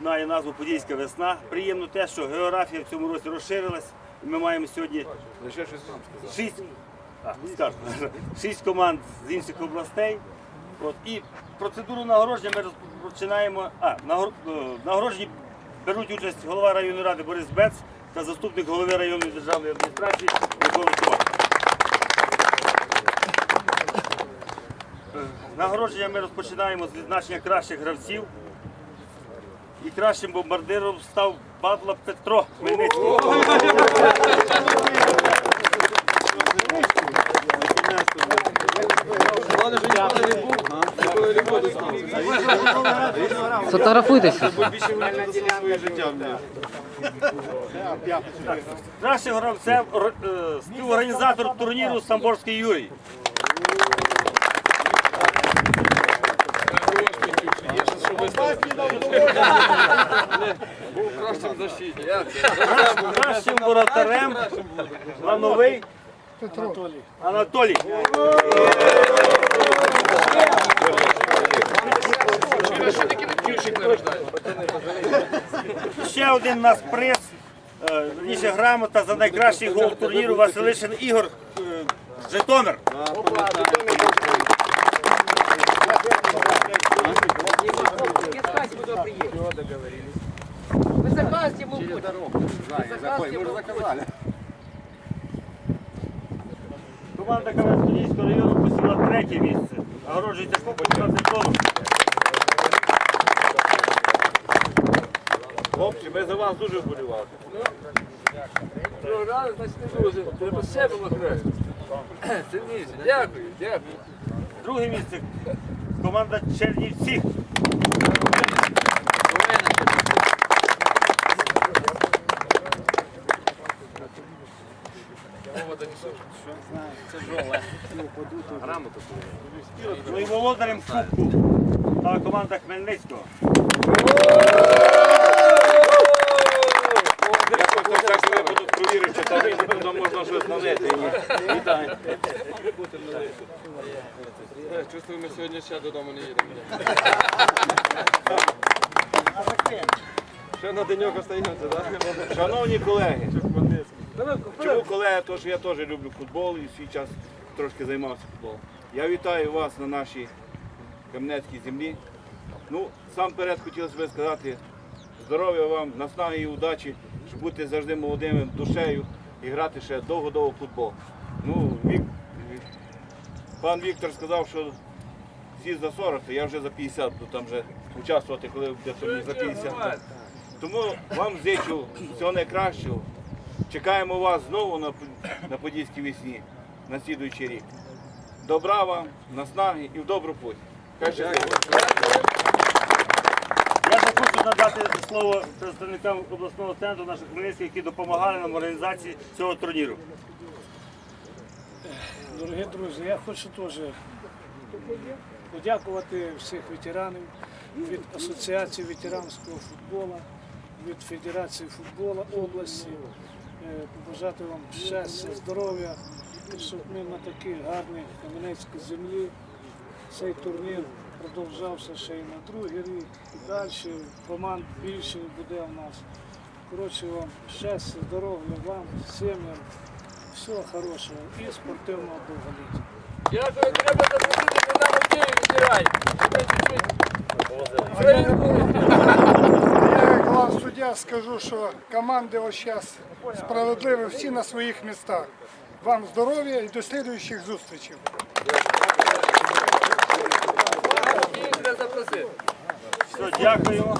має назву Подільська весна. Приємно те, що географія в цьому році розширилась. І ми маємо сьогодні Лише шість, команд з інших областей. І процедуру нагородження ми розпочинаємо. А, е, беруть участь голова районної ради Борис Бец та заступник голови районної державної адміністрації Микола Товар. Е, Нагородження ми розпочинаємо з відзначення кращих гравців. І кращим бомбардиром став Бадла Петро Хмельницький. Сфотографуйтеся. Кращим гравцем ор- е, співорганізатор турніру Самборський Юрій. Кращим воротарем Лановий Анатолій. Ще один у нас приз, верніше грамота за найкращий гол турніру Василишин Ігор е, Житомир. Заказывайте ему будет. Заходь, ми вже заказали. Команда Кам'янського району посіла третє місце. Нагороджується по 15 колом. Хлопці, ми за вас дуже вболівали. Програли, значить не дуже. Треба ще було краще. Сильніше. Дякую, дякую. Друге місце команда Чернівці. Ну і володарем Кубку та команда Хмельницького. Випадок провірив, чи там туди можна щось налити. Чувствую, ми сьогодні ще додому не їдемо. Ще на деньок остаємося, так? Шановні колеги, чому колеги? Тому що я теж люблю футбол і свій час трошки займався футболом. Я вітаю вас на нашій Кам'янецькій землі. Ну, сам перед хотілося би сказати здоров'я вам, наснаги і удачі, щоб бути завжди молодими душею і грати ще довго-довго футбол. Ну, Вік... Пан Віктор сказав, що всі за 40, то я вже за 50, буду там вже участвувати, коли буде за 50. Тому вам зичу всього найкращого. Чекаємо вас знову на, на Подільській весні на слідуючий рік. Добра вам, наснаги і в добру путь. Хай. Я хочу надати слово представникам обласного центру наших Хмельницьких, які допомагали нам в організації цього турніру. Дорогі друзі, я хочу теж подякувати всіх ветеранів від Асоціації ветеранського футболу, від Федерації футболу області, побажати вам щастя, здоров'я, щоб ми на такій гарній кам'янецькій землі цей турнір продовжався ще й на другий рік і далі. Команд більше буде у нас. Коротше вам щастя, здоров'я вам, сім'ям, всього хорошого і спортивного довголіття. Дякую, треба запросити Київ відбирай. Ми. Я як глав суддя скажу, що команди ось зараз справедливі всі на своїх містах. Вам здоров'я і до слідуючих зустрічей. Все, дякуємо.